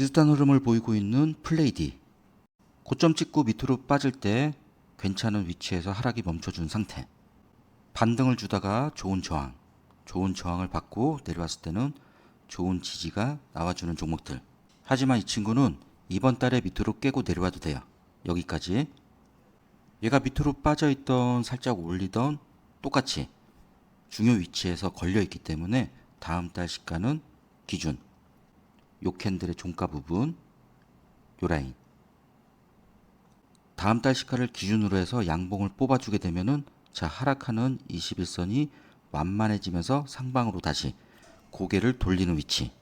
비슷한 흐름을 보이고 있는 플레이디. 고점 찍고 밑으로 빠질 때 괜찮은 위치에서 하락이 멈춰준 상태. 반등을 주다가 좋은 저항, 좋은 저항을 받고 내려왔을 때는 좋은 지지가 나와주는 종목들. 하지만 이 친구는 이번 달에 밑으로 깨고 내려와도 돼요. 여기까지. 얘가 밑으로 빠져있던 살짝 올리던 똑같이 중요 위치에서 걸려있기 때문에 다음 달 시가는 기준. 요 캔들의 종가 부분, 요 라인. 다음 달 시가를 기준으로 해서 양봉을 뽑아주게 되면은 자 하락하는 21선이 완만해지면서 상방으로 다시 고개를 돌리는 위치.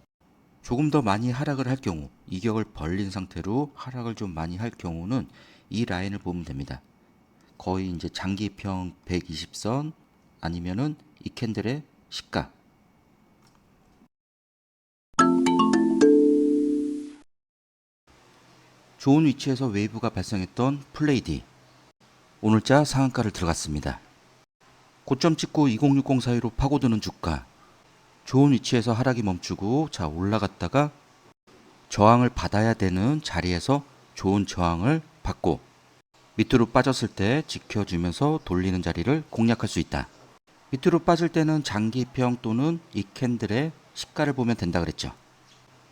조금 더 많이 하락을 할 경우, 이격을 벌린 상태로 하락을 좀 많이 할 경우는 이 라인을 보면 됩니다. 거의 이제 장기평 120선 아니면은 이 캔들의 시가. 좋은 위치에서 웨이브가 발생했던 플레이디. 오늘자 상한가를 들어갔습니다. 고점 찍고 2060 사이로 파고드는 주가. 좋은 위치에서 하락이 멈추고 자 올라갔다가 저항을 받아야 되는 자리에서 좋은 저항을 받고 밑으로 빠졌을 때 지켜주면서 돌리는 자리를 공략할 수 있다. 밑으로 빠질 때는 장기평 또는 이 캔들의 시가를 보면 된다 그랬죠.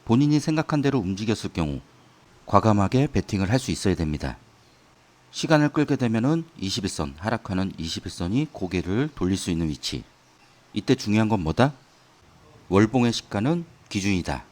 본인이 생각한 대로 움직였을 경우 과감하게 베팅을 할 수 있어야 됩니다. 시간을 끌게 되면은 21선 하락하는 21선이 고개를 돌릴 수 있는 위치. 이때 중요한 건 뭐다? 월봉의 시가는 기준이다.